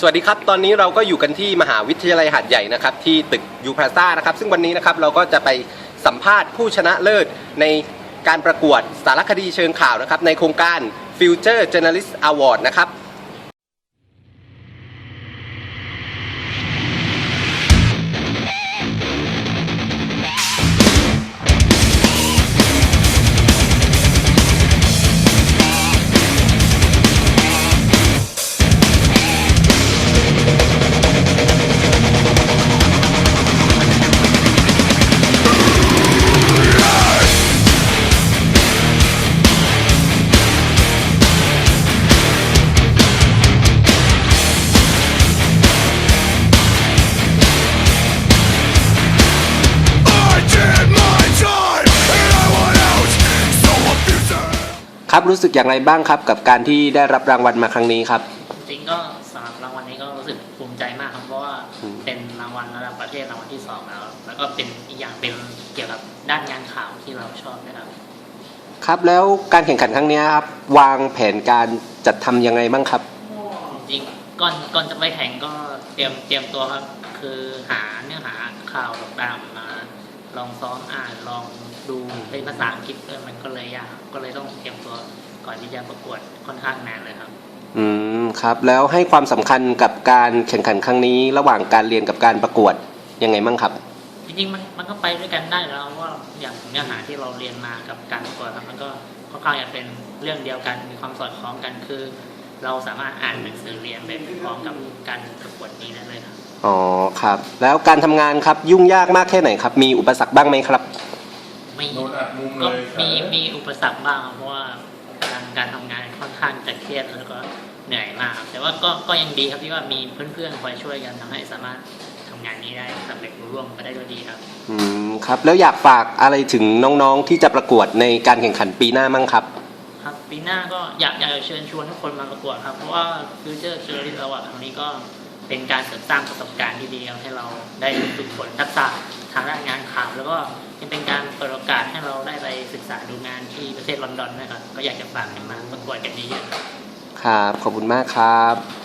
สวัสดีครับ ตอนนี้เราก็อยู่กันที่มหาวิทยาลัยหาดใหญ่นะครับที่ตึกยูพลาซ่านะครับซึ่งวันนี้นะครับเราก็จะไปสัมภาษณ์ผู้ชนะเลิศในการประกวดสารคดีเชิงข่าวนะครับในโครงการ Future Journalist Award นะครับ ครับรู้สึกอย่างไรบ้างครับ กับการที่ได้รับรางวัลมาครั้งนี้ครับ จริงๆก็สำหรับรางวัลนี้ก็รู้สึกภูมิใจมากครับเพราะว่าอืม เป็นรางวัลระดับประเทศรางวัลที่สองแล้ว แล้วก็เป็นอีกอย่างเป็นเกี่ยวกับด้านงานข่าวที่เราชอบนะครับ ครับแล้วการแข่งขันครั้งนี้ครับวางแผนการจัดทำยังไงบ้างครับ จริงๆก่อนก่อนจะไปแข่งก็เตรียมเตรียมตัวครับ คือหาเนื้อหาข่าวต่างๆมา ลองซ้อมอ่านลองดูเป็นภาษาอังกฤษด้วยมันก็เลยยากก็เลยต้องเตรียมตัวก่อนที่จะประกวดค่อนข้างนานเลยครับ อืมครับแล้วให้ความสำคัญกับการแข่งขันครั้งนี้ ระหว่างการเรียนกับการประกวดยังไงบ้างครับ จริงๆมันมันก็ไปด้วยกันได้แล้วว่าอย่างเนื้อหาที่เราเรียนมากับการประกวดครับมันก็ค่อนข้างจะเป็นเรื่องเดียวกันมีความสอดคล้องกันคือ เราสามารถอ่านหนังสือเรียนไปพร้อมกับการประกวดนี้ได้เลยครับอ๋อครับ แล้วการทำงานครับยุ่งยากมากแค่ไหนครับ มีอุปสรรคบ้างไหมครับ ไม่โดนอัดมุมก็เลยมีมีอุปสรรคบ้างครับเพราะว่าการการทำงานค่อนข้างจะเครียดแล้วก็เหนื่อยมากครับแต่ว่าก็ก็ยังดีครับที่ว่ามีเพื่อนๆคอยช่วยกันทำให้สามารถทำงานนี้ได้สำเร็จรุ่ร่วงไปได้ด้วยดีครับ อืมครับ แล้วอยากฝากอะไรถึงน้องๆที่จะประกวดในการแข่งขันปีหน้ามั่งครับครับ ปีหน้าก็อยากอยากจะเชิญชวนทุกคนมาประกวดครับ เพราะว่า Future Journalist Award ครั้งนี้ก็เป็นการเสริมสร้างประสบการณ์ที่ดีให้เราได้ฝึกฝนทักษะทางด้านงานข่าวแล้วก็ยังเป็นการเปิดโอกาสให้เราได้ไปศึกษาดูงานที่ประเทศลอนดอนนะครับก็อยากจะฝากให้มาประกวดกันเยอะๆครับ ขอบคุณมากครับ